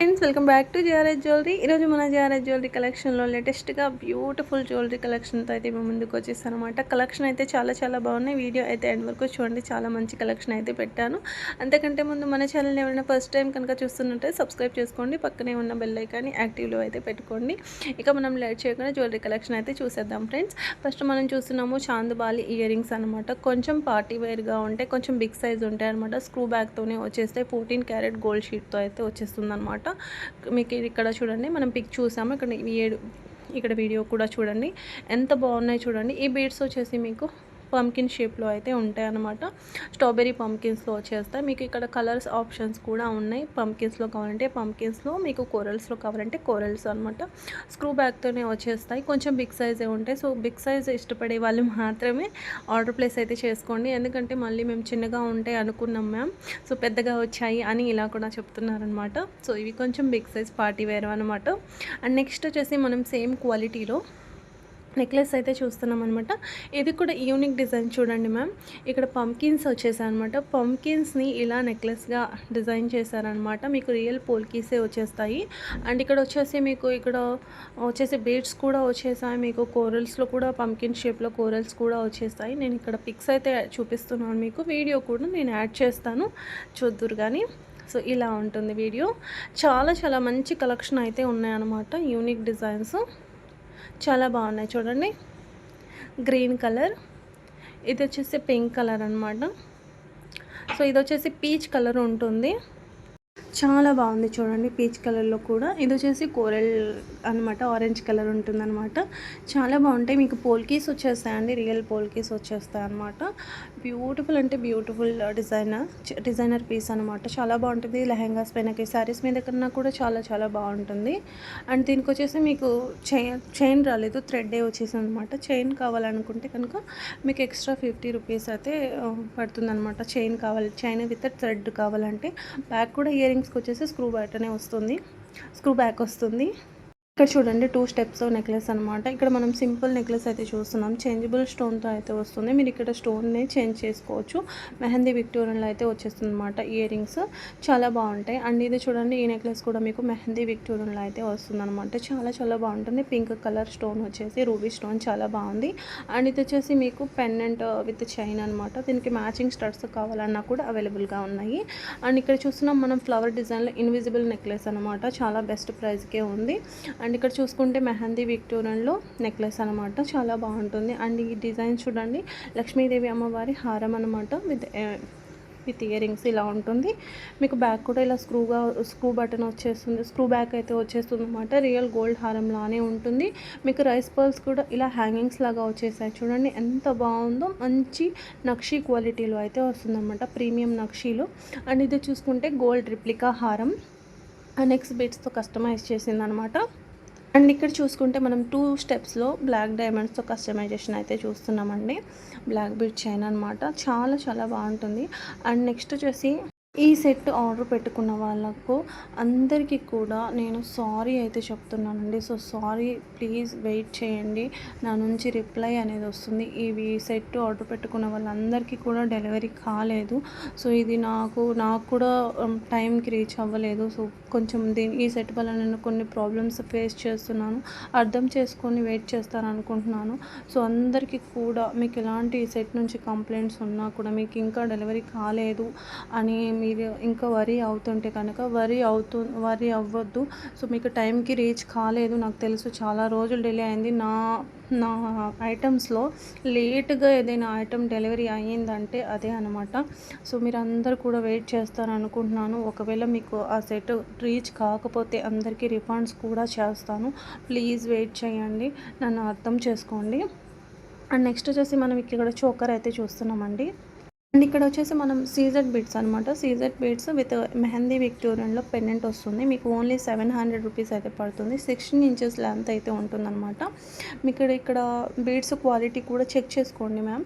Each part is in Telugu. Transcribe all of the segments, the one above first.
Friends welcome back to GRS jewellery ఈరోజు మన జిఆర్ఎస్ జ్యువెలరీ కలెక్షన్లో లేటెస్ట్గా బ్యూటిఫుల్ జ్యువెలరీ కలెక్షన్తో అయితే మేము ముందుకు వచ్చేసాను అనమాట కలెక్షన్ అయితే చాలా చాలా బాగున్నాయి. వీడియో అయితే ఎండ్ వరకు చూడండి. చాలా మంచి కలెక్షన్ అయితే పెట్టాను. అంతకంటే ముందు మన ఛానల్ ఏమైనా ఫస్ట్ టైం కనుక చూస్తున్నట్టే సబ్స్క్రైబ్ చేసుకోండి. పక్కనే ఉన్న బెల్ ఐకాన్ని యాక్టివ్లో అయితే పెట్టుకోండి. ఇక మనం లేట్ చేయకుండా జ్యువెలరీ కలెక్షన్ అయితే చూసేద్దాం ఫ్రెండ్స్ ఫస్ట్ మనం చూస్తున్నాము చాందుబాలి ఇయర్ రింగ్స్ అనమాట కొంచెం పార్టీ వేర్గా ఉంటాయి కొంచెం బిగ్ సైజ్ ఉంటాయి అనమాట స్క్రూ బ్యాగ్తోనే వచ్చేస్తే ఫోర్టీన్ క్యారెట్ గోల్డ్ షీట్తో అయితే వచ్చేస్తుంది అనమాట మీకు ఇక్కడ చూడండి మనం పిక్ చూసాము. ఇక్కడ ఏడు ఇక్కడ వీడియో కూడా చూడండి. ఎంత బాగున్నాయి చూడండి. ఈ బీడ్స్ వచ్చేసి మీకు పంకిన్ షేప్లో అయితే ఉంటాయి అన్నమాట స్ట్రాబెరీ పంకిన్స్లో వచ్చేస్తాయి. మీకు ఇక్కడ కలర్స్ ఆప్షన్స్ కూడా ఉన్నాయి. పంకిన్స్లో కావాలంటే పంకిన్స్లో మీకు కోరల్స్లో కావాలంటే కోరల్స్ అనమాట స్క్రూ బ్యాగ్తోనే వచ్చేస్తాయి. కొంచెం బిగ్ సైజే ఉంటాయి. సో బిగ్ సైజ్ ఇష్టపడే వాళ్ళు మాత్రమే ఆర్డర్ ప్లేస్ అయితే చేసుకోండి. ఎందుకంటే మళ్ళీ మేము చిన్నగా ఉంటాయి అనుకున్నాం మ్యామ్ సో పెద్దగా వచ్చాయి అని ఇలా కూడా చెప్తున్నారనమాట సో ఇవి కొంచెం బిగ్ సైజ్ పార్టీ వేరు అనమాట అండ్ నెక్స్ట్ వచ్చేసి మనం సేమ్ క్వాలిటీలో నెక్లెస్ అయితే చూస్తున్నాం అనమాట ఇది కూడా యూనిక్ డిజైన్ చూడండి మ్యామ్. ఇక్కడ పంకిన్స్ వచ్చేసాయి అనమాట పంకిన్స్ని ఇలా నెక్లెస్గా డిజైన్ చేశారనమాట మీకు రియల్ పోల్కీసే వచ్చేస్తాయి. అండ్ ఇక్కడ వచ్చేసి మీకు ఇక్కడ వచ్చేసి బీడ్స్ కూడా వచ్చేసాయి. మీకు కోరల్స్లో కూడా పంకిన్ షేప్లో కోరల్స్ కూడా వచ్చేస్తాయి. నేను ఇక్కడ పిక్స్ అయితే చూపిస్తున్నాను మీకు. వీడియో కూడా నేను యాడ్ చేస్తాను. చూద్దురు కానీ సో ఇలా ఉంటుంది వీడియో. చాలా చాలా మంచి కలెక్షన్ అయితే ఉన్నాయన్నమాట. Unique designs. చాలా బాగున్నాయి చూడండి. గ్రీన్ కలర్ ఇది వచ్చేసి పింక్ కలర్ అనమాట సో ఇది వచ్చేసి పీచ్ కలర్ ఉంటుంది. చాలా బాగుంది చూడండి పీచ్ కలర్లో కూడా. ఇది వచ్చేసి కోరల్ అనమాట ఆరెంజ్ కలర్ ఉంటుందన్నమాట. చాలా బాగుంటాయి. మీకు పోల్కీస్ వచ్చేస్తాయండి రియల్ పోల్కీస్ వచ్చేస్తాయి అనమాట బ్యూటిఫుల్ అంటే బ్యూటిఫుల్ డిజైనర్ డిజైనర్ పీస్ అనమాట చాలా బాగుంటుంది. లెహెంగాస్ పైనకి శారీస్ మీద కన్నా కూడా చాలా చాలా బాగుంటుంది. అండ్ దీనికి వచ్చేసి మీకు చైన్ చైన్ రాలేదు థ్రెడ్ వచ్చేసింది అనమాట చైన్ కావాలనుకుంటే కనుక మీకు ఎక్స్ట్రా ఫిఫ్టీ రూపీస్ అయితే పడుతుంది అనమాట చైన్ కావాలి చైన్ విత్ థ్రెడ్ కావాలంటే. బ్యాక్ కూడా ఇయర్ రింగ్స్కి వచ్చేసి స్క్రూ అనే వస్తుంది. స్క్రూ బ్యాక్ వస్తుంది. ఇక్కడ చూడండి టూ స్టెప్స్ నెక్లెస్ అనమాట ఇక్కడ మనం సింపుల్ నెక్లెస్ అయితే చూస్తున్నాం. చేంజబుల్ స్టోన్తో అయితే వస్తుంది. మీరు ఇక్కడ స్టోన్ని చేంజ్ చేసుకోవచ్చు. మెహందీ విక్టోరియన్లో అయితే వచ్చేస్తుంది అనమాట ఇయర్ రింగ్స్ చాలా బాగుంటాయి. అండ్ ఇది చూడండి ఈ నెక్లెస్ కూడా మీకు మెహందీ విక్టోరియన్లో అయితే వస్తుంది అనమాట చాలా చాలా బాగుంటుంది. పింక్ కలర్ స్టోన్ వచ్చేసి రూబీ స్టోన్ చాలా బాగుంది. అండ్ ఇది వచ్చేసి మీకు పెన్నెంట్ విత్ చైన్ అనమాట దీనికి మ్యాచింగ్ స్టడ్స్ కావాలన్నా కూడా అవైలబుల్గా ఉన్నాయి. అండ్ ఇక్కడ చూస్తున్నాం మనం ఫ్లవర్ డిజైన్లో ఇన్విజిబుల్ నెక్లెస్ అనమాట చాలా బెస్ట్ ప్రైస్కే ఉంది. అండ్ అండ్ ఇక్కడ చూసుకుంటే మెహందీ విక్టోరియన్లో నెక్లెస్ అనమాట చాలా బాగుంటుంది. అండ్ ఈ డిజైన్ చూడండి. లక్ష్మీదేవి అమ్మవారి హారం అనమాట విత్ విత్ ఇయర్ రింగ్స్ ఇలా ఉంటుంది. మీకు బ్యాక్ కూడా ఇలా స్క్రూగా స్క్రూ బటన్ వచ్చేస్తుంది. స్క్రూ బ్యాక్ అయితే వచ్చేస్తుంది అనమాట రియల్ గోల్డ్ హారం లానే ఉంటుంది. మీకు రైస్ పర్ల్స్ కూడా ఇలా హ్యాంగింగ్స్ లాగా వచ్చేసాయి చూడండి. ఎంత బాగుందో మంచి నక్షీ క్వాలిటీలో అయితే వస్తుందన్నమాట ప్రీమియం నక్షీలో. అండ్ ఇది చూసుకుంటే గోల్డ్ రిప్లికా హారం. నెక్స్ట్ బీట్స్తో కస్టమైజ్ చేసింది అనమాట అండ్ ఇక్కడ చూసుకుంటే మనం టూ స్టెప్స్లో బ్లాక్ డైమండ్స్తో కస్టమైజేషన్ అయితే చూస్తున్నామండి. బ్లాక్ బీట్ చైన్ అనమాట చాలా చాలా బాగుంటుంది. అండ్ నెక్స్ట్ వచ్చేసి ఈ సెట్ ఆర్డర్ పెట్టుకున్న వాళ్ళకు అందరికీ కూడా నేను సారీ అయితే చెప్తున్నానండి. సో సారీ ప్లీజ్ వెయిట్ చేయండి. నా నుంచి రిప్లై అనేది వస్తుంది. ఇవి సెట్ ఆర్డర్ పెట్టుకున్న వాళ్ళందరికీ కూడా డెలివరీ కాలేదు. సో ఇది నాకు నాకు కూడా టైంకి రీచ్ అవ్వలేదు. సో కొంచెం దీని ఈ సెట్ వల్ల నేను కొన్ని ప్రాబ్లమ్స్ ఫేస్ చేస్తున్నాను. అర్థం చేసుకొని వెయిట్ చేస్తాను అనుకుంటున్నాను సో అందరికీ కూడా మీకు ఎలాంటి సెట్ నుంచి కంప్లైంట్స్ ఉన్నా కూడా మీకు ఇంకా డెలివరీ కాలేదు అని మీరు ఇంకా వరీ అవుతుంటే కనుక వరీ అవుతు వరీ అవ్వద్దు. సో మీకు టైంకి రీచ్ కాలేదు. నాకు తెలుసు చాలా రోజులు డిలే అయింది. నా నా ఐటమ్స్లో లేట్గా ఏదైనా ఐటమ్ డెలివరీ అయ్యిందంటే అదే అనమాట సో మీరు అందరు కూడా వెయిట్ చేస్తారు అనుకుంటున్నాను ఒకవేళ మీకు ఆ సెట్ రీచ్ కాకపోతే అందరికీ రిఫండ్స్ కూడా చేస్తాను. ప్లీజ్ వెయిట్ చేయండి. నన్ను అర్థం చేసుకోండి. అండ్ నెక్స్ట్ వచ్చేసి మనం ఇక్కడ చోకర్ అయితే చూస్తున్నామండి. అండ్ ఇక్కడ వచ్చేసి మనం సీజెడ్ బిట్స్ అనమాట సీజెడ్ బిట్స్ విత్ మెహందీ విక్టోరియన్లో పెన్నెంట్ వస్తుంది. మీకు ఓన్లీ సెవెన్ హండ్రెడ్ రూపీస్ అయితే పడుతుంది. సిక్స్టీన్ ఇంచెస్ లెంత్ అయితే ఉంటుందన్నమాట. మీకు ఇక్కడ బీడ్స్ క్వాలిటీ కూడా చెక్ చేసుకోండి మ్యామ్.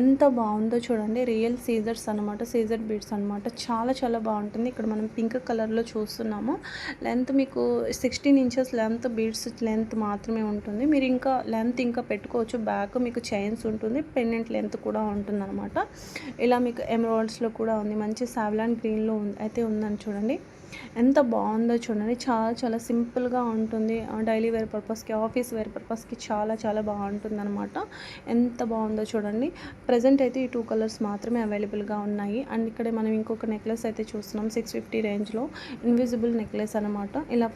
ఎంత బాగుందో చూడండి. రియల్ సీజర్స్ అనమాట సీజర్ బీడ్స్ అనమాట చాలా చాలా బాగుంటుంది. ఇక్కడ మనం పింక్ కలర్లో చూస్తున్నాము. లెంత్ మీకు sixteen inches length beads length మాత్రమే ఉంటుంది. మీరు ఇంకా లెంత్ ఇంకా పెట్టుకోవచ్చు. బ్యాక్ మీకు చైన్స్ ఉంటుంది. పెన్నెంట్ లెంత్ కూడా ఉంటుంది అనమాట ఇలా మీకు ఎమరాల్డ్స్లో కూడా ఉంది. మంచి సావ్లాన్ గ్రీన్లో ఉంది అయితే ఉందని చూడండి. ఎంత బాగుందో చూడండి. చాలా చాలా సింపుల్గా ఉంటుంది. డైలీ వేర్ పర్పస్కి ఆఫీస్ వేర్ పర్పస్కి చాలా చాలా బాగుంటుంది అనమాట ఎంత బాగుందో చూడండి. ప్రజెంట్ అయితే ఈ టూ కలర్స్ మాత్రమే అవైలబుల్గా ఉన్నాయి. అండ్ ఇక్కడ మనం ఇంకొక నెక్లెస్ అయితే చూస్తున్నాం. సిక్స్ ఫిఫ్టీ రేంజ్లో ఇన్విజిబుల్ నెక్లెస్ అనమాట ఇలా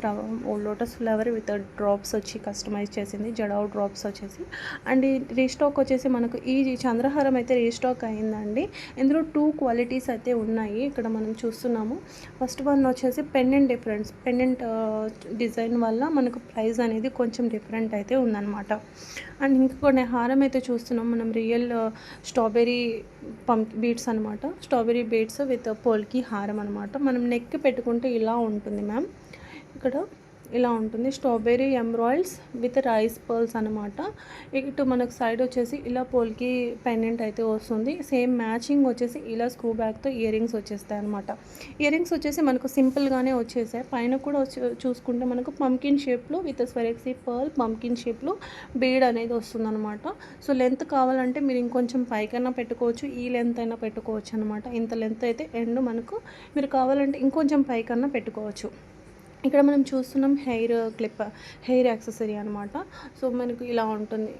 లోటస్ ఫ్లవర్ విత్ డ్రాప్స్ వచ్చి కస్టమైజ్ చేసింది. జడావ్ డ్రాప్స్ వచ్చేసి. అండ్ రీస్టాక్ వచ్చేసి మనకు ఈ చంద్రహారం అయితే రీస్టాక్ అయిందండి. ఇందులో టూ క్వాలిటీస్ అయితే ఉన్నాయి. ఇక్కడ మనం చూస్తున్నాము. ఫస్ట్ వన్ వచ్చి వచ్చేసి పెండెంట్ డిఫరెన్స్ పెండెంట్ డిజైన్ వల్ల మనకు ప్రైస్ అనేది కొంచెం డిఫరెంట్ అయితే ఉందన్నమాట. అండ్ ఇంకొక హారం అయితే చూస్తున్నాం మనం రియల్ స్ట్రాబెరీ పంప్ బీట్స్ అనమాట స్ట్రాబెరీ బీట్స్ విత్ పోల్కి హారం అనమాట మనం నెక్ పెట్టుకుంటే ఇలా ఉంటుంది మ్యామ్. ఇక్కడ ఇలా ఉంటుంది. Strawberry emeralds with rice pearls అనమాట ఇటు మనకు సైడ్ వచ్చేసి ఇలా పోల్కి పెండెంట్ అయితే వస్తుంది. సేమ్ మ్యాచింగ్ వచ్చేసి ఇలా స్క్రూ బ్యాగ్తో ఇయర్ రింగ్స్ వచ్చేస్తాయి అనమాట ఇయర్ రింగ్స్ వచ్చేసి మనకు సింపుల్గానే వచ్చేసాయి. పైన కూడా వచ్చి చూసుకుంటే మనకు పంకిన్ షేప్లో విత్ స్వెరెక్సీ పర్ల్ పంకిన్ షేప్లో బీడ్ అనేది వస్తుంది అనమాట సో లెంత్ కావాలంటే మీరు ఇంకొంచెం పైకైనా పెట్టుకోవచ్చు ఈ లెంత్ అయినా పెట్టుకోవచ్చు అనమాట ఇంత లెంత్ అయితే ఎండ్ మనకు మీరు కావాలంటే ఇంకొంచెం పైకన్నా పెట్టుకోవచ్చు. ఇక్కడ మనం చూస్తున్నాం హెయిర్ క్లిప్ హెయిర్ యాక్సెసరీ అనమాట సో మనకు ఇలా ఉంటుంది.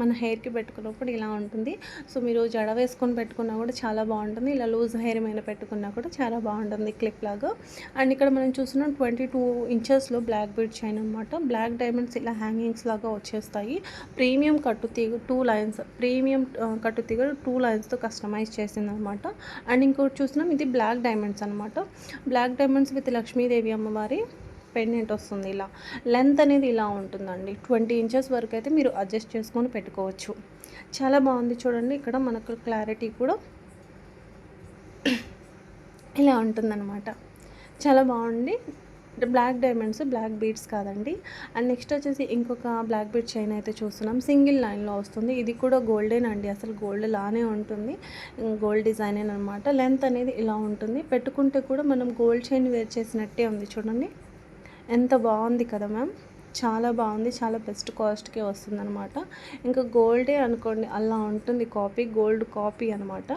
మన హెయిర్కి పెట్టుకున్నప్పుడు ఇలా ఉంటుంది. సో మీరు జడ వేసుకొని పెట్టుకున్నా కూడా చాలా బాగుంటుంది. ఇలా లూజ్ హెయిర్ మీద పెట్టుకున్నా కూడా చాలా బాగుంటుంది క్లిప్ లాగా. అండ్ ఇక్కడ మనం చూస్తున్నాం ట్వంటీ టూ ఇంచెస్లో బ్లాక్ బీడ్ చైన్ అనమాట బ్లాక్ డైమండ్స్ ఇలా హ్యాంగింగ్స్ లాగా వచ్చేస్తాయి. ప్రీమియం కట్టు తీగ టూ లైన్స్ ప్రీమియం కట్టు తీగ టూ లైన్స్తో కస్టమైజ్ చేసింది అనమాట అండ్ ఇంకోటి చూసినాం ఇది బ్లాక్ డైమండ్స్ అనమాట బ్లాక్ డైమండ్స్ విత్ లక్ష్మీదేవి అమ్మవారి. పెండెంట్ వస్తుంది ఇలా. లెంత్ అనేది ఇలా ఉంటుందండి. ట్వంటీ ఇంచెస్ వరకు అయితే మీరు అడ్జస్ట్ చేసుకొని పెట్టుకోవచ్చు. చాలా బాగుంది చూడండి. ఇక్కడ మనకు క్లారిటీ కూడా ఇలా ఉంటుందన్నమాట. చాలా బాగుంది. బ్లాక్ డైమండ్స్ బ్లాక్ బీడ్స్ కాదండి. అండ్ నెక్స్ట్ వచ్చేసి ఇంకొక బ్లాక్ బీడ్ చైన్ అయితే చూస్తున్నాం. సింగిల్ లైన్లో వస్తుంది. ఇది కూడా గోల్డెన్ అండి. అసలు గోల్డ్ లానే ఉంటుంది. గోల్డ్ డిజైన్ అనమాట లెంత్ అనేది ఇలా ఉంటుంది. పెట్టుకుంటే కూడా మనం గోల్డ్ చైన్ వేర్ చేసినట్టే ఉంది చూడండి. ఎంత బాగుంది కదా మ్యామ్? చాలా బాగుంది చాలా బెస్ట్ కాస్ట్కే వస్తుంది అనమాట ఇంకా గోల్డే అనుకోండి అలా ఉంటుంది కాపీ గోల్డ్ కాపీ అనమాట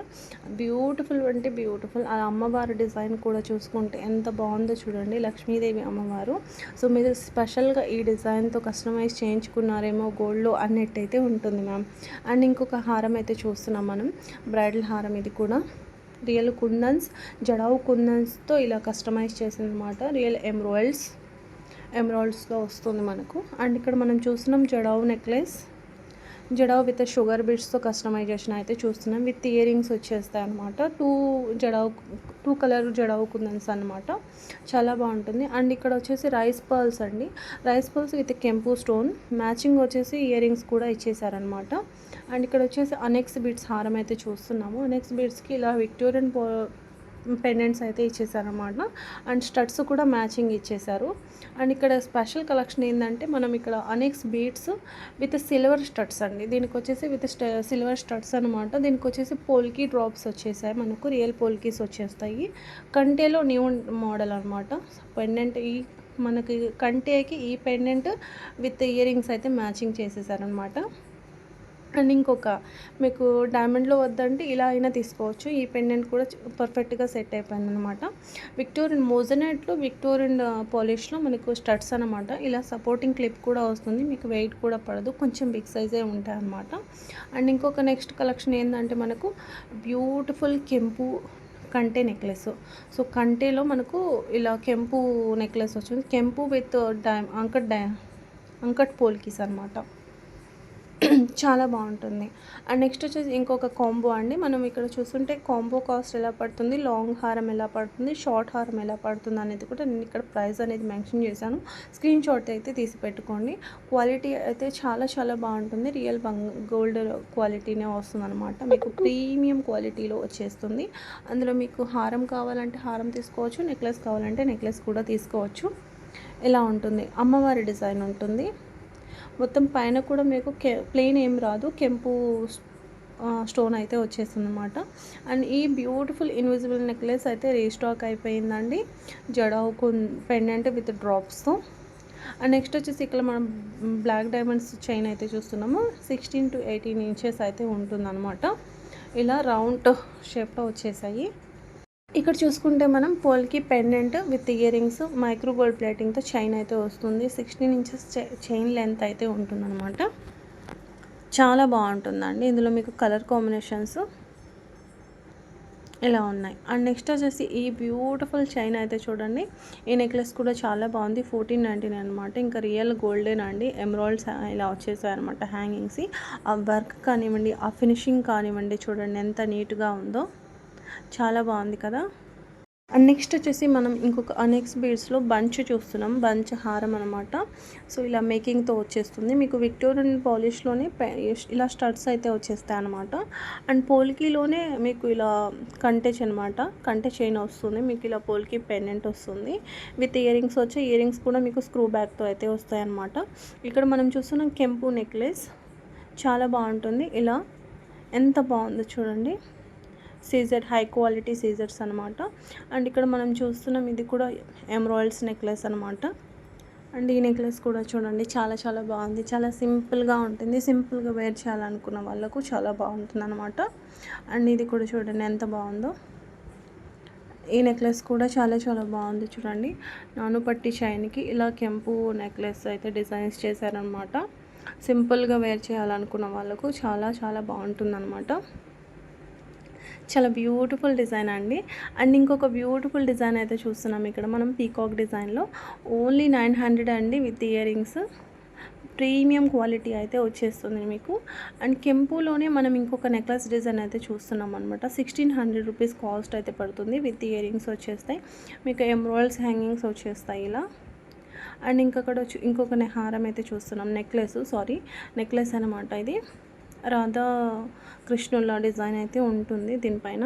బ్యూటిఫుల్ అంటే బ్యూటిఫుల్. ఆ అమ్మవారి డిజైన్ కూడా చూసుకుంటే ఎంత బాగుందో చూడండి లక్ష్మీదేవి అమ్మవారు. సో మీరు స్పెషల్గా ఈ డిజైన్తో కస్టమైజ్ చేయించుకున్నారేమో గోల్డ్లో అన్నట్టయితే ఉంటుంది మ్యామ్. అండ్ ఇంకొక హారం అయితే చూస్తున్నాం మనం బ్రైడల్ హారం ఇది కూడా. రియల్ కుందన్స్ జడావు కుందన్స్తో ఇలా కస్టమైజ్ చేసిందనమాట రియల్ ఎమ్రాయిల్స్ ఎమరాల్డ్స్లో వస్తుంది మనకు. అండ్ ఇక్కడ మనం చూస్తున్నాం jadau necklace. Jadau with sugar బిట్స్తో customization అయితే చూస్తున్నాం. విత్ ఇయర్ రింగ్స్ వచ్చేస్తాయి అనమాట two jadau two colour jadau kundans అనమాట చాలా బాగుంటుంది. అండ్ ఇక్కడ వచ్చేసి రైస్ పర్ల్స్ అండి. రైస్ పర్ల్స్ విత్ కెంపు స్టోన్. మ్యాచింగ్ వచ్చేసి ఇయర్ రింగ్స్ కూడా ఇచ్చేసారనమాట అండ్ ఇక్కడ వచ్చేసి అనెక్స్ బీట్స్ హారం అయితే చూస్తున్నాము. అనెక్స్ బీట్స్కి ఇలా విక్టోరియన్ పెండెంట్స్ అయితే ఇచ్చేసారనమాట అండ్ స్టడ్స్ కూడా మ్యాచింగ్ ఇచ్చేసారు. అండ్ ఇక్కడ స్పెషల్ కలెక్షన్ ఏంటంటే మనం ఇక్కడ onyx beads with silver studs అండి. దీనికి వచ్చేసి విత్ సిల్వర్ స్టడ్స్ అనమాట దీనికి వచ్చేసి పోల్కీ డ్రాప్స్ వచ్చేసాయి. మనకు రియల్ పోల్కీస్ వచ్చేస్తాయి. కంటేలో న్యూ మోడల్ అనమాట పెండెంట్ ఈ మనకి కంటేకి ఈ పెండెంట్ విత్ ఇయర్ రింగ్స్ అయితే మ్యాచింగ్ చేసేసారనమాట అండ్ ఇంకొక మీకు డైమండ్లో వద్దంటే ఇలా అయినా తీసుకోవచ్చు. ఈ పెండెంట్ కూడా పర్ఫెక్ట్గా సెట్ అయిపోయింది అనమాట విక్టోరియన్ మోజనెట్లో విక్టోరియన్ పాలిష్లో మనకు స్టడ్స్ అనమాట ఇలా సపోర్టింగ్ క్లిప్ కూడా వస్తుంది. మీకు వెయిట్ కూడా పడదు. కొంచెం బిగ్ సైజే ఉంటాయి అనమాట అండ్ ఇంకొక నెక్స్ట్ కలెక్షన్ ఏంటంటే మనకు బ్యూటిఫుల్ కెంపు కంటే నెక్లెస్ సో కంటేలో మనకు ఇలా కెంపు నెక్లెస్ వచ్చింది. కెంపు విత్ డై అంకట్ డై అంకట్ పోల్కీస్ అనమాట చాలా బాగుంటుంది. అండ్ నెక్స్ట్ వచ్చేసి ఇంకొక కాంబో అండి. మనం ఇక్కడ చూస్తుంటే కాంబో కాస్ట్ ఎలా పడుతుంది లాంగ్ హారం ఎలా పడుతుంది షార్ట్ హారం ఎలా పడుతుంది అనేది కూడా నేను ఇక్కడ ప్రైస్ అనేది మెన్షన్ చేశాను. స్క్రీన్ షాట్ అయితే తీసి పెట్టుకోండి. క్వాలిటీ అయితే చాలా చాలా బాగుంటుంది. రియల్ బంగ్ గోల్డ్ క్వాలిటీనే వస్తుంది అనమాట మీకు ప్రీమియం క్వాలిటీలో వచ్చేస్తుంది. అందులో మీకు హారం కావాలంటే హారం తీసుకోవచ్చు నెక్లెస్ కావాలంటే నెక్లెస్ కూడా తీసుకోవచ్చు. ఇలా ఉంటుంది? అమ్మవారి డిజైన్ ఉంటుంది. మొత్తం పైన కూడా మీకు కె ప్లెయిన్ ఏం రాదు. కెంపు స్టోన్ అయితే వచ్చేస్తుంది అనమాట అండ్ ఈ బ్యూటిఫుల్ ఇన్విజిబుల్ నెక్లెస్ అయితే రీస్టాక్ అయిపోయిందండి. జడావుకు పెండెంట్ విత్ డ్రాప్స్తో. అండ్ నెక్స్ట్ వచ్చేసి ఇక్కడ మనం బ్లాక్ డైమండ్స్ చైన్ అయితే చూస్తున్నాము. సిక్స్టీన్ టు ఎయిటీన్ ఇంచెస్ అయితే ఉంటుందన్నమాట. ఇలా రౌండ్ షేప్లో వచ్చేసాయి. ఇక్కడ చూసుకుంటే మనం polki pendant with earrings micro gold ప్లేటింగ్తో chain అయితే వస్తుంది. సిక్స్టీన్ ఇంచెస్ చైన్ లెంత్ అయితే ఉంటుందన్నమాట. చాలా బాగుంటుందండి. ఇందులో మీకు కలర్ కాంబినేషన్స్ ఇలా ఉన్నాయి. అండ్ నెక్స్ట్ వచ్చేసి ఈ బ్యూటిఫుల్ చైన్ అయితే చూడండి. ఈ నెక్లెస్ కూడా చాలా బాగుంది. ఫోర్టీన్ నైంటీన్ అనమాట ఇంకా రియల్ గోల్డెన్ అండి. ఎమరాల్డ్స్ ఇలా వచ్చేసాయి అనమాట హ్యాంగింగ్స్. ఆ వర్క్ కానివ్వండి ఆ ఫినిషింగ్ కానివ్వండి చూడండి ఎంత నీట్గా ఉందో. చాలా బాగుంది కదా. అండ్ నెక్స్ట్ వచ్చేసి మనం ఇంకొక నెక్స్ట్ బీడ్స్లో బంచ్ చూస్తున్నాం. బంచ్ హారం అనమాట సో ఇలా మేకింగ్తో వచ్చేస్తుంది. మీకు విక్టోరియన్ పాలిష్లోనే ఇలా స్టడ్స్ అయితే వచ్చేస్తాయి అనమాట అండ్ పోల్కీలోనే మీకు ఇలా కంటెచ్ అనమాట కంటె చైన్ వస్తుంది. మీకు ఇలా పోల్కి పెండెంట్ వస్తుంది. విత్ ఇయరింగ్స్ వచ్చే ఇయరింగ్స్ కూడా మీకు స్క్రూ బ్యాక్తో అయితే వస్తాయి అనమాట ఇక్కడ మనం చూస్తున్నాం కెంపు నెక్లెస్. చాలా బాగుంటుంది. ఇలా ఎంత బాగుందో చూడండి. సీజర్ హై క్వాలిటీ సీజర్స్ అనమాట అండ్ ఇక్కడ మనం చూస్తున్నాం ఇది కూడా ఎమరాయిల్స్ నెక్లెస్ అనమాట అండ్ ఈ నెక్లెస్ కూడా చూడండి చాలా చాలా బాగుంది. చాలా సింపుల్గా ఉంటుంది. సింపుల్గా వేర్ చేయాలనుకున్న వాళ్ళకు చాలా బాగుంటుంది అనమాట అండ్ ఇది కూడా చూడండి ఎంత బాగుందో. ఈ నెక్లెస్ కూడా చాలా చాలా బాగుంది చూడండి. నాను పట్టి చైన్కి ఇలా కెంపు నెక్లెస్ అయితే డిజైన్స్ చేశారనమాట సింపుల్గా వేర్ చేయాలనుకున్న వాళ్ళకు చాలా చాలా బాగుంటుంది అనమాట చాలా బ్యూటిఫుల్ డిజైన్ అండి. అండ్ ఇంకొక బ్యూటిఫుల్ డిజైన్ అయితే చూస్తున్నాం ఇక్కడ. మనం పీకాక్ డిజైన్లో ఓన్లీ నైన్ హండ్రెడ్ అండి with earrings premium quality అయితే వచ్చేస్తుంది మీకు. అండ్ కెంపులోనే మనం ఇంకొక నెక్లెస్ డిజైన్ అయితే చూస్తున్నాం అనమాట సిక్స్టీన్ హండ్రెడ్ రూపీస్ కాస్ట్ అయితే పడుతుంది విత్ ఇయర్ రింగ్స్ వచ్చేస్తాయి. మీకు ఎమ్రాయిల్స్ హ్యాంగింగ్స్ వచ్చేస్తాయి ఇలా. అండ్ ఇంకొకటి వచ్చి ఇంకొక హారం అయితే చూస్తున్నాం. నెక్లెస్ సారీ నెక్లెస్ అనమాట ఇది. రాధా కృష్ణుల డిజైన్ అయితే ఉంటుంది దీనిపైన.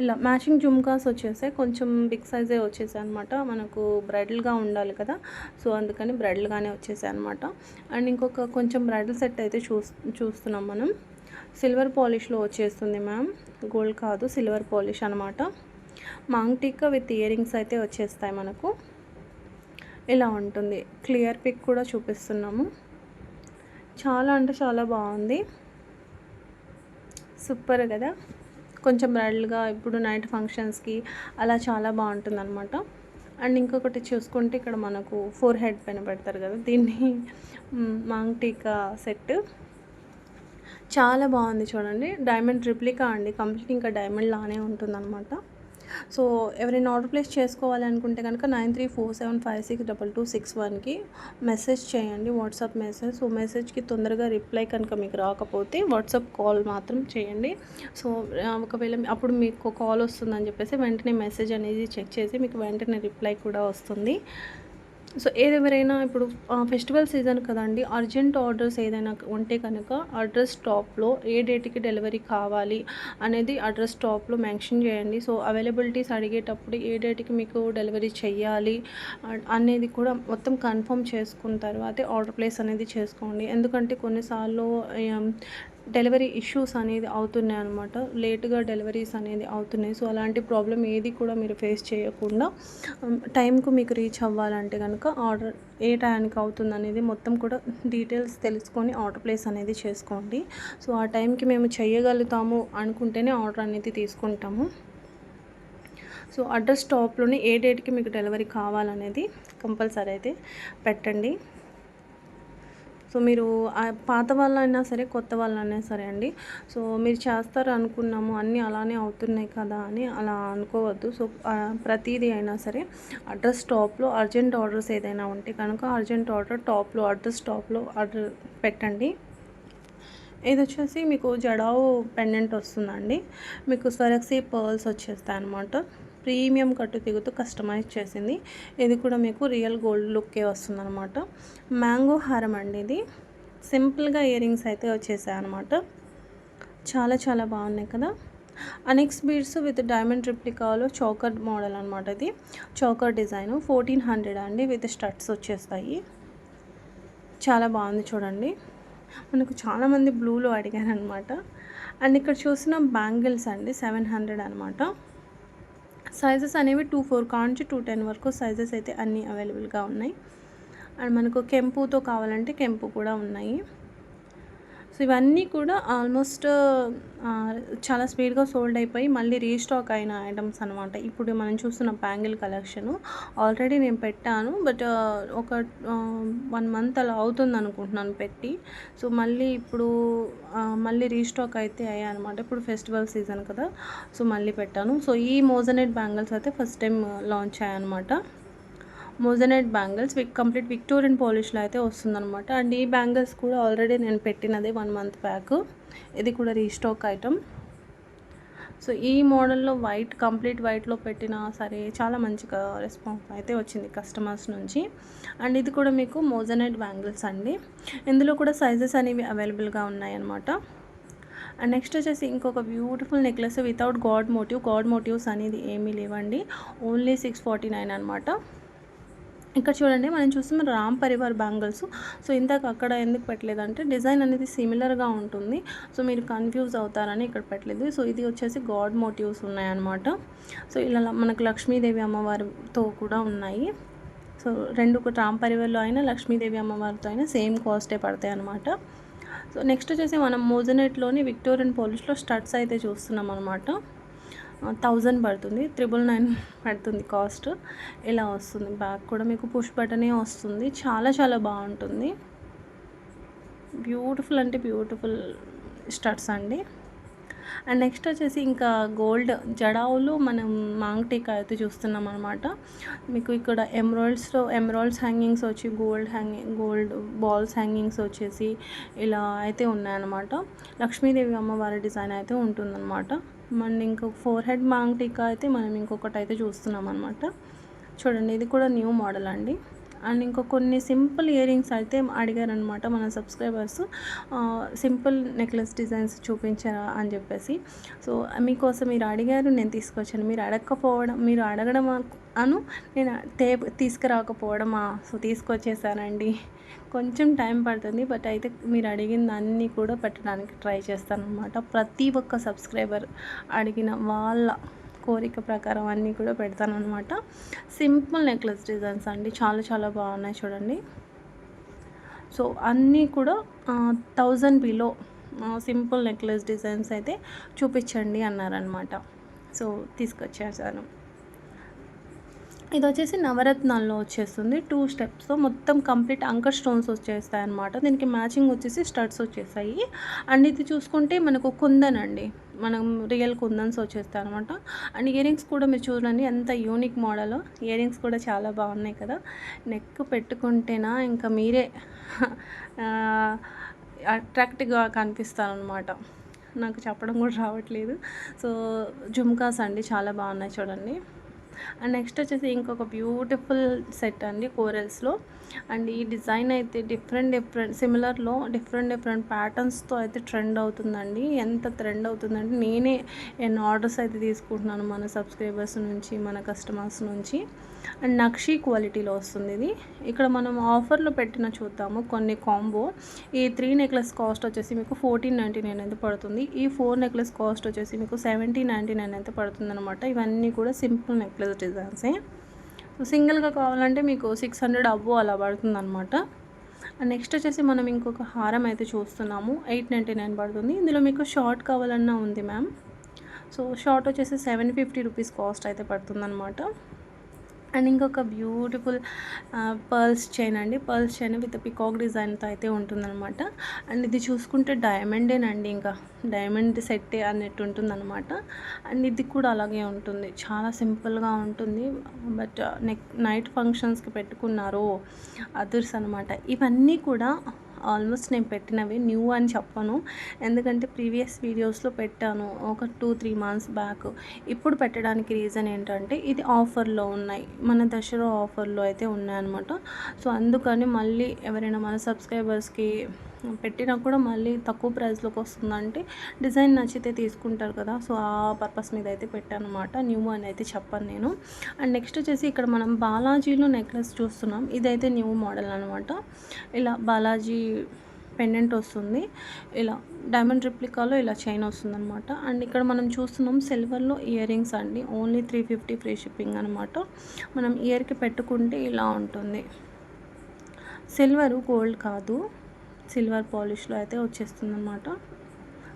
ఇలా మ్యాచింగ్ జుమ్కాస్ వచ్చేసాయి. కొంచెం బిగ్ సైజే వచ్చేసాయి అనమాట మనకు బ్రైడల్గా ఉండాలి కదా. సో అందుకని బ్రైడల్గానే వచ్చేసాయి అనమాట అండ్ ఇంకొక కొంచెం బ్రైడల్ సెట్ అయితే చూ చూస్తున్నాం మనం. సిల్వర్ పాలిష్లో వచ్చేస్తుంది మ్యామ్. గోల్డ్ కాదు సిల్వర్ పాలిష్ అనమాట మాంగ్ టిక్క విత్ ఇయరింగ్స్ అయితే వచ్చేస్తాయి మనకు. ఇలా ఉంటుంది. క్లియర్ పిక్ కూడా చూపిస్తున్నాము. చాలా అంటే చాలా బాగుంది. సూపర్ కదా? కొంచెం బ్రైడల్గా ఇప్పుడు నైట్ ఫంక్షన్స్కి అలా చాలా బాగుంటుంది అనమాట అండ్ ఇంకొకటి చూసుకుంటే ఇక్కడ మనకు ఫోర్ హెడ్ పైన పెడతారు కదా? దీన్ని మాంగ్ టీకా సెట్. చాలా బాగుంది చూడండి. డైమండ్ రిప్లికా అండి. కంప్లీట్ ఇంకా డైమండ్ లానే ఉంటుంది అనమాట సో ఎవరైనా ఆర్డర్ ప్లేస్ చేసుకోవాలనుకుంటే కనుక nine three four seven five six double two six వన్కి మెసేజ్ చేయండి వాట్సాప్ మెసేజ్. సో మెసేజ్కి తొందరగా రిప్లై కనుక మీకు రాకపోతే వాట్సాప్ కాల్ మాత్రం చేయండి. సో ఒకవేళ అప్పుడు మీకు కాల్ వస్తుందని చెప్పేసి వెంటనే మెసేజ్ అనేది చెక్ చేసి మీకు వెంటనే రిప్లై కూడా వస్తుంది. సో ఏదెవరైనా ఇప్పుడు ఫెస్టివల్ సీజన్ కదండి అర్జెంట్ ఆర్డర్స్ ఏదైనా ఉంటే కనుక అడ్రస్ టాప్లో ఏ డేట్కి డెలివరీ కావాలి అనేది అడ్రస్ టాప్లో మెన్షన్ చేయండి. సో అవైలబిలిటీస్ అడిగేటప్పుడు ఏ డేట్కి మీకు డెలివరీ చేయాలి అనేది కూడా మొత్తం కన్ఫర్మ్ చేసుకున్న తర్వాతే ఆర్డర్ ప్లేస్ అనేది చేసుకోండి. ఎందుకంటే కొన్నిసార్లు డెలివరీ ఇష్యూస్ అనేది అవుతున్నాయి అనమాట లేట్గా డెలివరీస్ అనేది అవుతున్నాయి. సో అలాంటి ప్రాబ్లం ఏది కూడా మీరు ఫేస్ చేయకుండా టైంకు మీకు రీచ్ అవ్వాలంటే కనుక ఆర్డర్ ఏ టైంకి అవుతుంది అనేది మొత్తం కూడా డీటెయిల్స్ తెలుసుకొని ఆర్డర్ ప్లేస్ అనేది చేసుకోండి. సో ఆ టైంకి మేము చేయగలుగుతాము అనుకుంటేనే ఆర్డర్ అనేది తీసుకుంటాము. సో అడ్రస్ టాప్లోనే ఏ డేట్కి మీకు డెలివరీ కావాలనేది కంపల్సరీ అయితే పెట్టండి. సో మీరు పాత వాళ్ళైనా సరే కొత్త వాళ్ళైనా సరే అండి. సో మీరు చేస్తారు అనుకున్నాము అన్నీ అలానే అవుతున్నాయి కదా అని అలా అనుకోవద్దు. సో ప్రతిదీ అయినా సరే అడ్రస్ టాప్లో అర్జెంట్ ఆర్డర్స్ ఏదైనా ఉంటే కనుక అర్జెంట్ ఆర్డర్ టాప్లో అడ్రస్ టాప్లో ఆర్డర్ పెట్టండి. ఇది వచ్చేసి మీకు జడావు పెండెంట్ వస్తుందండి. మీకు స్వరక్సీ పర్ల్స్ వచ్చేస్తాయి అనమాట ప్రీమియం కట్టు తిగుతూ కస్టమైజ్ చేసింది. ఇది కూడా మీకు రియల్ గోల్డ్ లుక్కే వస్తుంది అనమాట మ్యాంగో హారం అండి ఇది. సింపుల్గా ఇయర్ రింగ్స్ అయితే వచ్చేసాయి అనమాట చాలా చాలా బాగున్నాయి కదా. అనెక్స్ బీడ్స్ విత్ డైమండ్ రిప్లికాలో చౌకర్ మోడల్ అనమాట ఇది. చౌకర్ డిజైన్ ఫోర్టీన్ హండ్రెడ్ అండి విత్ స్టడ్స్ వచ్చేస్తాయి. చాలా బాగుంది చూడండి. మనకు చాలామంది బ్లూలో అడిగారు అనమాట అండ్ ఇక్కడ చూసిన బ్యాంగిల్స్ అండి సెవెన్ హండ్రెడ్ అనమాట సైజెస్ అనేవి టూ ఫోర్ కాంచి టూ టెన్ వరకు సైజెస్ అయితే అన్నీ అవైలబుల్గా ఉన్నాయి. అండ్ మనకు కెంపుతో కావాలంటే కెంపు కూడా ఉన్నాయి. సో ఇవన్నీ కూడా ఆల్మోస్ట్ చాలా స్పీడ్గా సోల్డ్ అయిపోయి మళ్ళీ రీస్టాక్ అయిన ఐటమ్స్ అనమాట ఇప్పుడు మనం చూస్తున్న బ్యాంగిల్ కలెక్షన్ ఆల్రెడీ నేను పెట్టాను. బట్ ఒక వన్ మంత్ అలా అవుతుంది అనుకుంటున్నాను పెట్టి. సో మళ్ళీ ఇప్పుడు మళ్ళీ రీస్టాక్ అయితే అయ్యాయి అనమాట ఇప్పుడు ఫెస్టివల్ సీజన్ కదా సో మళ్ళీ పెట్టాను. సో ఈ మోజనెట్ బ్యాంగిల్స్ అయితే ఫస్ట్ టైం లాంచ్ అయ్యాయన్నమాట మోజనైట్ బ్యాంగిల్స్ విక్ కంప్లీట్ విక్టోరియన్ పాలిష్లో అయితే వస్తుందన్నమాట. అండ్ ఈ బ్యాంగిల్స్ కూడా ఆల్రెడీ నేను పెట్టినది వన్ మంత్ బ్యాక్ ఇది కూడా రీస్టాక్ ఐటమ్ సో ఈ మోడల్లో వైట్ కంప్లీట్ వైట్లో పెట్టినా సరే చాలా మంచిగా రెస్పాన్స్ అయితే వచ్చింది కస్టమర్స్ నుంచి. అండ్ ఇది కూడా మీకు మోజనైట్ బ్యాంగిల్స్ అండి. ఇందులో కూడా సైజెస్ అనేవి అవైలబుల్గా ఉన్నాయన్నమాట. అండ్ నెక్స్ట్ వచ్చేసి ఇంకొక beautiful necklace without god motive god motives అనేది ఏమీ లేవండి. ఓన్లీ సిక్స్ ఫార్టీ నైన్ అనమాట ఇక్కడ చూడండి మనం చూస్తున్న రామ్ పరివార్ బ్యాంగిల్స్. సో ఇందాక అక్కడ ఎందుకు పెట్టలేదంటే డిజైన్ అనేది సిమిలర్గా ఉంటుంది. సో మీరు కన్ఫ్యూజ్ అవుతారని ఇక్కడ పెట్టలేదు. సో ఇది వచ్చేసి గాడ్ మోటివ్స్ ఉన్నాయన్నమాట. సో ఇలా మనకు లక్ష్మీదేవి అమ్మవారితో కూడా ఉన్నాయి. సో రెండు రామ్ పరివార్లో అయినా లక్ష్మీదేవి అమ్మవారితో అయినా సేమ్ కాస్టే పడతాయి అనమాట సో నెక్స్ట్ వచ్చేసి మనం మోజనెట్లోని విక్టోరియన్ పోలిష్లో స్టడ్స్ అయితే చూస్తున్నాం అనమాట థౌజండ్ పడుతుంది. త్రిబుల్ నైన్ పడుతుంది కాస్ట్. ఇలా వస్తుంది. బ్యాగ్ కూడా మీకు పుష్ బటనే వస్తుంది. చాలా చాలా బాగుంటుంది. బ్యూటిఫుల్ అంటే బ్యూటిఫుల్ స్టడ్స్ అండి. అండ్ నెక్స్ట్ వచ్చేసి ఇంకా గోల్డ్ జడావులు మనం మాంగ్ టీకా అయితే చూస్తున్నాం అనమాట మీకు ఇక్కడ ఎమరాల్డ్స్లో ఎమరాల్డ్స్ హ్యాంగింగ్స్ వచ్చి gold hanging gold balls hangings వచ్చేసి ఇలా అయితే ఉన్నాయన్నమాట. లక్ష్మీదేవి అమ్మవారి డిజైన్ అయితే ఉంటుందన్నమాట. మన ఇంకొక ఫోర్ హెడ్ మాంగ్ టీకా అయితే మనం ఇంకొకటి అయితే చూస్తున్నాం అనమాట చూడండి ఇది కూడా న్యూ మోడల్ అండి. అండ్ ఇంకో కొన్ని సింపుల్ ఇయర్ రింగ్స్ అయితే అడిగారనమాట మన సబ్స్క్రైబర్స్ సింపుల్ నెక్లెస్ డిజైన్స్ చూపించారా అని చెప్పేసి. సో మీకోసం మీరు అడిగారు నేను తీసుకొచ్చాను. మీరు అడగకపోవడం మీరు అడగడం అను నేను తే తీసుకురాకపోవడమా? సో తీసుకొచ్చేసానండి. కొంచెం టైం పడుతుంది బట్ అయితే మీరు అడిగిన అన్నీ కూడా పెట్టడానికి ట్రై చేస్తాను అనమాట ప్రతి ఒక్క సబ్స్క్రైబర్ అడిగిన వాళ్ళ కోరిక ప్రకారం అన్నీ కూడా పెడతాను అనమాట సింపుల్ నెక్లెస్ డిజైన్స్ అండి చాలా చాలా బాగున్నాయి చూడండి. సో అన్నీ కూడా thousand below simple necklace designs అయితే చూపించండి అన్నారనమాట సో తీసుకొచ్చేసాను. ఇది వచ్చేసి నవరత్నాల్లో వచ్చేస్తుంది. టూ స్టెప్స్ మొత్తం కంప్లీట్ అంకర్ స్టోన్స్ వచ్చేస్తాయి అనమాట దీనికి మ్యాచింగ్ వచ్చేసి స్టడ్స్ వచ్చేసాయి. అండ్ ఇది చూసుకుంటే మనకు కుందన్ అండి. మనం రియల్ కుందన్స్ వచ్చేస్తాయి అనమాట అండ్ ఇయరింగ్స్ కూడా మీరు చూడండి ఎంత యూనిక్ మోడల్ ఇయరింగ్స్ కూడా చాలా బాగున్నాయి కదా. నెక్ పెట్టుకుంటేనా ఇంకా మీరే అట్రాక్టివ్గా కనిపిస్తారనమాట నాకు చెప్పడం కూడా రావట్లేదు. సో జుమ్కాస్ అండి చాలా బాగున్నాయి చూడండి. అండ్ నెక్స్ట్ వచ్చేసి ఇంకొక బ్యూటిఫుల్ సెట్ అండి కోరల్స్లో. అండ్ ఈ డిజైన్ అయితే డిఫరెంట్ డిఫరెంట్ సిమిలర్లో డిఫరెంట్ డిఫరెంట్ ప్యాటర్న్స్తో అయితే ట్రెండ్ అవుతుందండి. ఎంత ట్రెండ్ అవుతుందంటే నేనే ఎన్ని ఆర్డర్స్ అయితే తీసుకుంటున్నాను మన సబ్స్క్రైబర్స్ నుంచి మన కస్టమర్స్ నుంచి. అండ్ నక్షీ క్వాలిటీలో వస్తుంది ఇది. ఇక్కడ మనం ఆఫర్లో పెట్టిన చూద్దాము కొన్ని కాంబో. ఈ త్రీ నెక్లెస్ కాస్ట్ వచ్చేసి మీకు ఫోర్టీన్ నైంటీ నైన్ అయితే పడుతుంది. ఈ ఫోర్ నెక్లెస్ కాస్ట్ వచ్చేసి మీకు సెవెంటీ నైంటీ నైన్ అయితే పడుతుంది అనమాట ఇవన్నీ కూడా సింపుల్ నెక్లెస్ డిజైన్సే. సింగిల్గా కావాలంటే మీకు సిక్స్ హండ్రెడ్ అవ్వు అలా పడుతుంది అనమాట నెక్స్ట్ వచ్చేసి మనం ఇంకొక హారం అయితే చూస్తున్నాము. ఎయిట్ నైంటీ నైన్ పడుతుంది. ఇందులో మీకు షార్ట్ కావాలన్నా ఉంది మ్యామ్. సో షార్ట్ వచ్చేసి సెవెన్ ఫిఫ్టీ రూపీస్ కాస్ట్ అయితే పడుతుందన్నమాట. అండ్ ఇంకొక బ్యూటిఫుల్ పర్ల్స్ చైన్ అండి. పర్ల్స్ చైన్ విత్ పికాక్ డిజైన్తో అయితే ఉంటుందన్నమాట. అండ్ ఇది చూసుకుంటే డైమండేనండి ఇంకా. డైమండ్ సెట్టే అన్నట్టు ఉంటుందన్నమాట. అండ్ ఇది కూడా అలాగే ఉంటుంది. చాలా సింపుల్గా ఉంటుంది. బట్ నెక్ నైట్ ఫంక్షన్స్కి పెట్టుకున్నారు అదర్స్ అనమాట ఇవన్నీ కూడా ఆల్మోస్ట్ నేను పెట్టినవి న్యూ అని చెప్పను. ఎందుకంటే ప్రీవియస్ వీడియోస్లో పెట్టాను ఒక టూ త్రీ మంత్స్ బ్యాక్. ఇప్పుడు పెట్టడానికి రీజన్ ఏంటంటే ఇది ఆఫర్లో ఉన్నాయి. మన దసరా ఆఫర్లో అయితే ఉన్నాయన్నమాట. సో అందుకని మళ్ళీ ఎవరైనా మన సబ్స్క్రైబర్స్కి పెట్టినా కూడా మళ్ళీ తక్కువ ప్రైస్లోకి వస్తుందంటే డిజైన్ నచ్చితే తీసుకుంటారు కదా. సో ఆ పర్పస్ మీద అయితే పెట్టాను అనమాట న్యూ అని అయితే చెప్పాను నేను. అండ్ నెక్స్ట్ వచ్చేసి ఇక్కడ మనం బాలాజీలో నెక్లెస్ చూస్తున్నాం. ఇదైతే న్యూ మోడల్ అనమాట ఇలా బాలాజీ పెండెంట్ వస్తుంది. ఇలా డైమండ్ రిప్లికాలో ఇలా చైన్ వస్తుంది అనమాట అండ్ ఇక్కడ మనం చూస్తున్నాం సిల్వర్లో ఇయర్ రింగ్స్ అండి. Only three fifty free shipping అనమాట మనం ఇయర్కి పెట్టుకుంటే ఇలా ఉంటుంది. సిల్వరు గోల్డ్ కాదు. సిల్వర్ పాలిష్లో అయితే వచ్చేస్తుంది అనమాట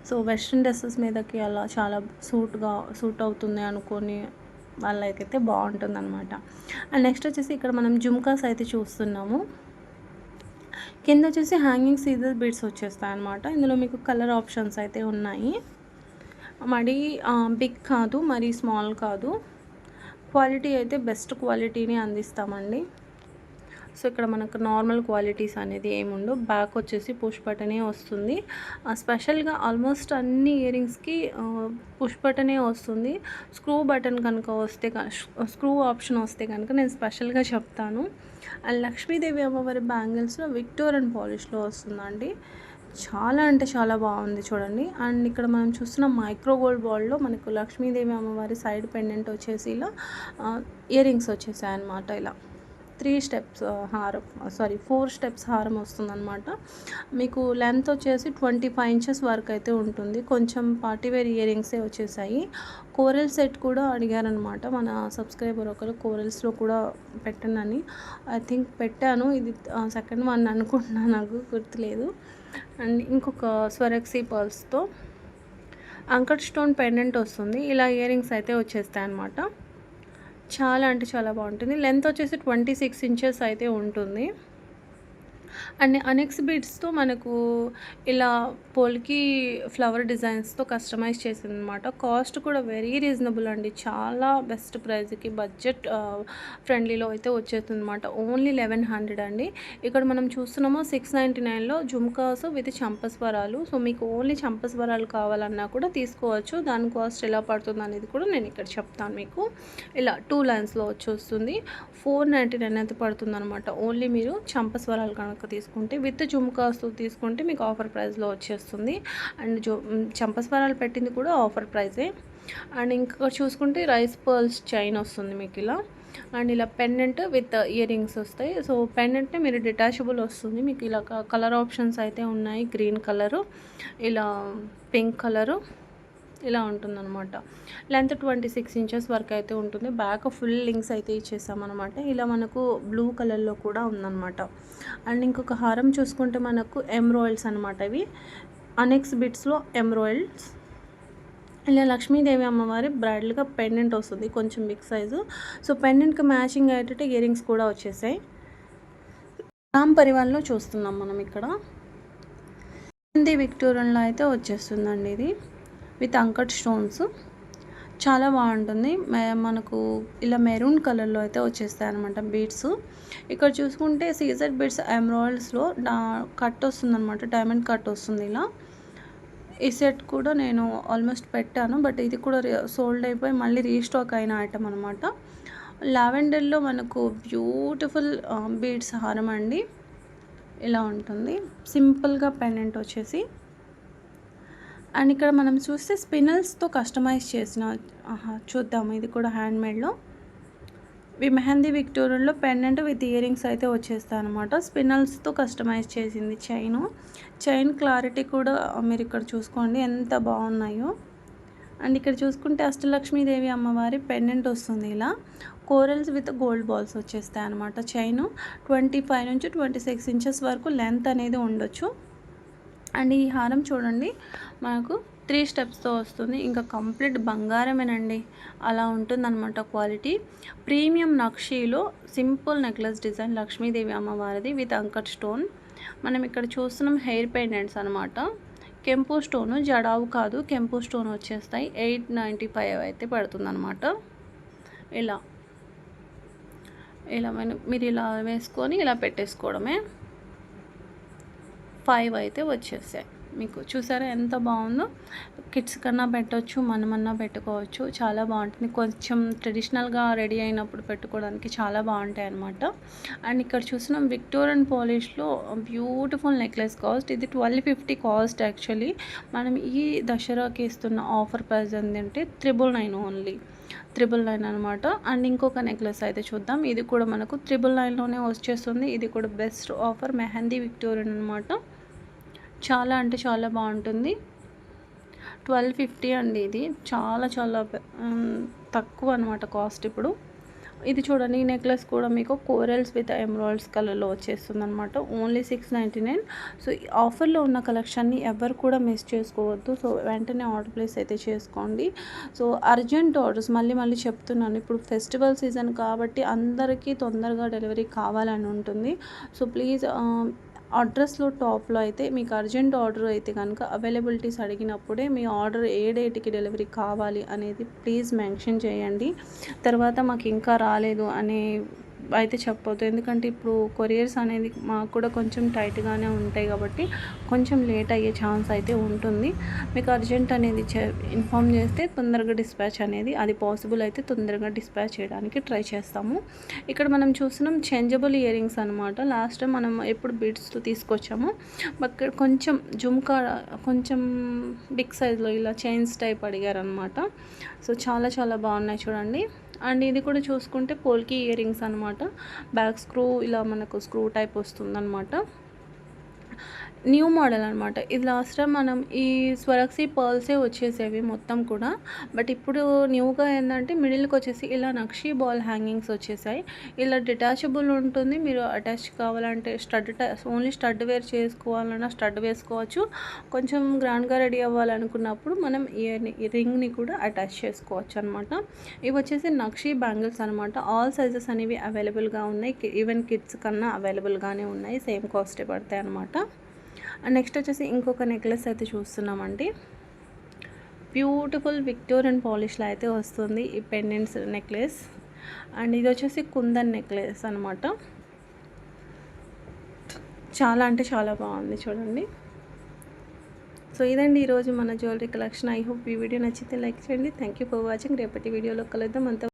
సో వెస్ట్రన్ డ్రెస్సెస్ మీదకి అలా చాలా సూట్గా సూట్ అవుతుంది అనుకొని వాళ్ళకైతే బాగుంటుంది అనమాట అండ్ నెక్స్ట్ వచ్చేసి ఇక్కడ మనం జుమ్కాస్ అయితే చూస్తున్నాము. కింద వచ్చేసి హ్యాంగింగ్ సీజర్ బీడ్స్ వచ్చేస్తాయి అనమాట ఇందులో మీకు కలర్ ఆప్షన్స్ అయితే ఉన్నాయి. మరీ బిగ్ కాదు మరీ స్మాల్ కాదు. క్వాలిటీ అయితే బెస్ట్ క్వాలిటీని అందిస్తామండి. సో ఇక్కడ మనకు నార్మల్ క్వాలిటీస్ అనేది ఏముండవు. బ్యాక్ వచ్చేసి పుష్ బటనే వస్తుంది. స్పెషల్గా ఆల్మోస్ట్ అన్ని ఇయరింగ్స్కి పుష్ బటనే వస్తుంది. స్క్రూ బటన్ కనుక వస్తే స్క్రూ ఆప్షన్ వస్తే కనుక నేను స్పెషల్గా చెప్తాను. అండ్ లక్ష్మీదేవి అమ్మవారి బ్యాంగిల్స్లో విక్టోరియన్ పాలిష్లో వస్తుందండి. చాలా అంటే చాలా బాగుంది చూడండి. అండ్ ఇక్కడ మనం చూస్తున్న మైక్రో గోల్డ్ బాల్లో మనకు లక్ష్మీదేవి అమ్మవారి సైడ్ పెండెంట్ వచ్చేసి ఇలా ఇయర్ రింగ్స్ వచ్చేసాయి అనమాట ఇలా. త్రీ స్టెప్స్ హారం సారీ ఫోర్ స్టెప్స్ హారం వస్తుందన్నమాట. మీకు లెంత్ వచ్చేసి ట్వంటీ ఫైవ్ ఇంచెస్ వరకు అయితే ఉంటుంది. కొంచెం పార్టీవేర్ ఇయర్ రింగ్సే వచ్చేసాయి. కోరల్ సెట్ కూడా అడిగారనమాట మన సబ్స్క్రైబర్ ఒకరు కోరల్స్లో కూడా పెట్టనని. ఐ థింక్ పెట్టాను. ఇది సెకండ్ వన్ అనుకుంటున్నాను నాకు గుర్తులేదు. అండ్ ఇంకొక స్వరక్సీ పర్ల్స్తో. అంకట్ స్టోన్ పెండెంట్ వస్తుంది. ఇలా ఇయర్ రింగ్స్ అయితే వచ్చేస్తాయి అనమాట చాలా అంటే చాలా బాగుంటుంది. లెంత్ వచ్చేసి ట్వంటీ సిక్స్ ఇంచెస్ అయితే ఉంటుంది. అండ్ అనెక్స్ బీడ్స్తో మనకు ఇలా పోల్కి ఫ్లవర్ డిజైన్స్తో కస్టమైజ్ చేసింది అనమాట కాస్ట్ కూడా వెరీ రీజనబుల్ అండి. చాలా బెస్ట్ ప్రైస్కి బడ్జెట్ ఫ్రెండ్లీలో అయితే వచ్చేస్తుంది అనమాట ఓన్లీ లెవెన్ హండ్రెడ్ అండి. ఇక్కడ మనం చూస్తున్నామో సిక్స్ నైంటీ నైన్లో జుమ్కాస్ విత్ చంపస్వరాలు సో మీకు ఓన్లీ చంపస్వరాలు కావాలన్నా కూడా తీసుకోవచ్చు. దాని కాస్ట్ ఎలా పడుతుంది అనేది కూడా నేను ఇక్కడ చెప్తాను మీకు. ఇలా టూ లైన్స్లో వచ్చి వస్తుంది ఫోర్ నైంటీ నైన్ అయితే పడుతుంది అనమాట ఓన్లీ మీరు చంపస్వరాలు కనుక తీసుకుంటే విత్ జుమ్కాస్ తీసుకుంటే మీకు ఆఫర్ ప్రైస్లో వచ్చేస్తుంది. అండ్ జో చంపస్వరాలు పెట్టింది కూడా ఆఫర్ ప్రైజే అండ్ ఇంకా చూసుకుంటే రైస్ పర్ల్స్ చైన్ వస్తుంది మీకు ఇలా. అండ్ ఇలా పెండెంట్ విత్ ఇయర్ రింగ్స్ వస్తాయి. సో పెండెంట్ని మీరు డిటాచబుల్ వస్తుంది. మీకు ఇలా కలర్ ఆప్షన్స్ అయితే ఉన్నాయి. గ్రీన్ కలరు ఇలా పింక్ కలరు. ఇలా ఉంటుందన్నమాట. లెంత్ ట్వంటీ సిక్స్ ఇంచెస్ వరకు అయితే ఉంటుంది. బ్యాక్ ఫుల్ లింక్స్ అయితే ఇచ్చేసామన్నమాట. ఇలా మనకు బ్లూ కలర్లో కూడా ఉందన్నమాట. అండ్ ఇంకొక హారం చూసుకుంటే మనకు ఎమ్రాయిల్స్ అనమాట ఇవి. అనెక్స్ బిట్స్లో ఎమ్రాయిల్స్. ఇలా లక్ష్మీదేవి అమ్మవారి బ్రైడల్గా పెండెంట్ వస్తుంది. కొంచెం బిగ్ సైజు. సో పెండెంట్కి మ్యాచింగ్ అయ్యేటట్టు ఇయర్ రింగ్స్ కూడా వచ్చేసాయి. రామ్ పరివాల్లో చూస్తున్నాం మనం ఇక్కడ. హిందీ విక్టోరియన్లో అయితే వచ్చేస్తుందండి ఇది. With uncut stones. చాలా బాగుంటుంది. మనకు ఇలా మెరూన్ కలర్లో అయితే వచ్చేస్తాయి అనమాట బీడ్స్. ఇక్కడ చూసుకుంటే సీజర్ బీడ్స్ ఎమ్రాయిల్స్లో కట్ వస్తుంది అనమాట డైమండ్ కట్ వస్తుంది ఇలా. ఈ సెట్ కూడా నేను ఆల్మోస్ట్ పెట్టాను బట్ ఇది కూడా సోల్డ్ అయిపోయి మళ్ళీ రీస్టాక్ అయిన ఐటమ్ అనమాట లావెండర్లో మనకు బ్యూటిఫుల్ బీడ్స్ హారం అండి. ఇలా ఉంటుంది. సింపుల్గా పెండెంట్ వచ్చేసి. అండ్ ఇక్కడ మనం చూస్తే స్పినల్స్తో కస్టమైజ్ చేసిన చూద్దాము ఇది కూడా హ్యాండ్మేడ్లో. ఈ మెహందీ విక్టోరియన్లో పెండెంట్ విత్ ఇయరింగ్స్ అయితే వచ్చేస్తాయి అనమాట స్పినల్స్తో కస్టమైజ్ చేసింది చైన్. చైన్ క్లారిటీ కూడా మీరు ఇక్కడ చూసుకోండి ఎంత బాగున్నాయో. అండ్ ఇక్కడ చూసుకుంటే అష్టలక్ష్మీదేవి అమ్మవారి పెండెంట్ వస్తుంది ఇలా. కోరల్స్ విత్ గోల్డ్ బాల్స్ వచ్చేస్తాయి అనమాట చైన్. ట్వంటీ ఫైవ్ నుంచి ట్వంటీ సిక్స్ ఇంచెస్ వరకు లెంత్ అనేది ఉండొచ్చు. అండ్ ఈ హారం చూడండి మనకు త్రీ స్టెప్స్తో వస్తుంది. ఇంకా కంప్లీట్ బంగారమేనండి. అలా ఉంటుందన్నమాట క్వాలిటీ ప్రీమియం నక్షీలో సింపుల్ నెక్లెస్ డిజైన్ లక్ష్మీదేవి అమ్మవారిది విత్ అంకట్ స్టోన్ మనం ఇక్కడ చూస్తున్నాం హెయిర్ పెండెంట్స్ అనమాట కెంపు స్టోను జడావు కాదు కెంపు స్టోన్ వచ్చేస్తాయి. ఎయిట్ నైంటీ ఫైవ్ అయితే పడుతుందన్నమాట. ఇలా. ఇలా మీరు ఇలా వేసుకొని ఇలా పెట్టేసుకోవడమే. ఫైవ్ అయితే వచ్చేసాయి. మీకు చూసారా ఎంత బాగుందో? కిడ్స్ కన్నా పెట్టవచ్చు మనమన్నా పెట్టుకోవచ్చు. చాలా బాగుంటుంది. కొంచెం ట్రెడిషనల్గా రెడీ అయినప్పుడు పెట్టుకోవడానికి చాలా బాగుంటాయి అనమాట అండ్ ఇక్కడ చూసిన విక్టోరియన్ పాలిష్లో బ్యూటిఫుల్ నెక్లెస్ కాస్ట్. ఇది ట్వెల్వ్ ఫిఫ్టీ కాస్ట్ యాక్చువల్లీ. మనం ఈ దసరాకి ఇస్తున్న ఆఫర్ ప్రైస్ ఏంటంటే triple nine only. Triple nine అనమాట అండ్ ఇంకొక నెక్లెస్ అయితే చూద్దాం. ఇది కూడా మనకు త్రిబుల్ నైన్లోనే వచ్చేస్తుంది. ఇది కూడా బెస్ట్ ఆఫర్. మెహందీ విక్టోరియన్ అనమాట చాలా అంటే చాలా బాగుంటుంది. ట్వెల్వ్ ఫిఫ్టీ అండి ఇది. చాలా చాలా తక్కువ అనమాట కాస్ట్ ఇప్పుడు. ఇది చూడండి ఈ నెక్లెస్ కూడా మీకు కోరల్స్ విత్ ఎమరాల్డ్స్ కలర్లో వచ్చేస్తుంది అనమాట only six ninety nine. So ఈ ఆఫర్లో ఉన్న కలెక్షన్ని ఎవరు కూడా మిస్ చేసుకోవద్దు. సో వెంటనే ఆర్డర్ ప్లేస్ అయితే చేసుకోండి. సో అర్జెంట్ ఆర్డర్స్ మళ్ళీ మళ్ళీ చెప్తున్నాను. ఇప్పుడు ఫెస్టివల్ సీజన్ కాబట్టి అందరికీ తొందరగా డెలివరీ కావాలని ఉంటుంది. సో ప్లీజ్ అడ్రస్లో టాప్లో అయితే మీకు అర్జెంట్ ఆర్డర్ అయితే కనుక అవైలబిలిటీస్ అడిగినప్పుడే మీ ఆర్డర్ ఏ డేట్కి డెలివరీ కావాలి అనేది ప్లీజ్ మెన్షన్ చేయండి. తర్వాత మాకు ఇంకా రాలేదు అనే అయితే చెప్పవద్దు. ఎందుకంటే ఇప్పుడు కొరియర్స్ అనేది మాకు కూడా కొంచెం టైట్గానే ఉంటాయి కాబట్టి కొంచెం లేట్ అయ్యే ఛాన్స్ అయితే ఉంటుంది. మీకు అర్జెంట్ అనేది ఇన్ఫామ్ చేస్తే తొందరగా డిస్పాచ్ అనేది అది పాసిబుల్ అయితే తొందరగా డిస్పాచ్ చేయడానికి ట్రై చేస్తాము. ఇక్కడ మనం చూస్తున్నాం చేంజబుల్ ఇయరింగ్స్ అనమాట లాస్ట్ టైం మనం ఎప్పుడు బీడ్స్ తీసుకొచ్చాము బట్ కొంచెం జుమ్కా కొంచెం బిగ్ సైజ్లో ఇలా చైన్స్ టైప్ అడిగారనమాట సో చాలా చాలా బాగున్నాయి చూడండి. అండ్ ఇది కూడా చూసుకుంటే పోల్కి ఇయర్ రింగ్స్ అనమాట బ్యాక్ స్క్రూ ఇలా మనకు స్క్రూ టైప్ వస్తుందన్నమాట. న్యూ మోడల్ అనమాట ఇది లాస్ట్ టైం మనం ఈ స్వరక్సీ పర్ల్సే వచ్చేసేవి మొత్తం కూడా. బట్ ఇప్పుడు న్యూగా ఏంటంటే మిడిల్కి వచ్చేసి ఇలా నక్షీ బాల్ హ్యాంగింగ్స్ వచ్చేసాయి. ఇలా డిటాచబుల్ ఉంటుంది. మీరు అటాచ్ కావాలంటే స్టడ్ ఓన్లీ స్టడ్ వేర్ చేసుకోవాలన్నా స్టడ్ వేసుకోవచ్చు. కొంచెం గ్రాండ్గా రెడీ అవ్వాలనుకున్నప్పుడు మనం ఈ రింగ్ని కూడా అటాచ్ చేసుకోవచ్చు అనమాట ఇవి వచ్చేసి నక్షీ బ్యాంగిల్స్ అనమాట ఆల్ సైజెస్ అనేవి అవైలబుల్గా ఉన్నాయి. ఈవెన్ కిడ్స్ కన్నా అవైలబుల్గానే ఉన్నాయి. సేమ్ కాస్టే పడతాయి అనమాట నెక్స్ట్ వచ్చేసి ఇంకొక నెక్లెస్ అయితే చూస్తున్నామండి. బ్యూటిఫుల్ విక్టోరియన్ పాలిష్లో అయితే వస్తుంది ఈ పెండెంట్స్ నెక్లెస్ అండ్ ఇది వచ్చేసి కుందన్ నెక్లెస్ అనమాట చాలా అంటే చాలా బాగుంది చూడండి. సో ఇదండి ఈరోజు మన జ్యువెలరీ కలెక్షన్ ఐ హోప్ ఈ వీడియో నచ్చితే లైక్ చేయండి. థ్యాంక్ యూ ఫర్ వాచింగ్ రేపటి వీడియోలో కలుద్దాం. అంత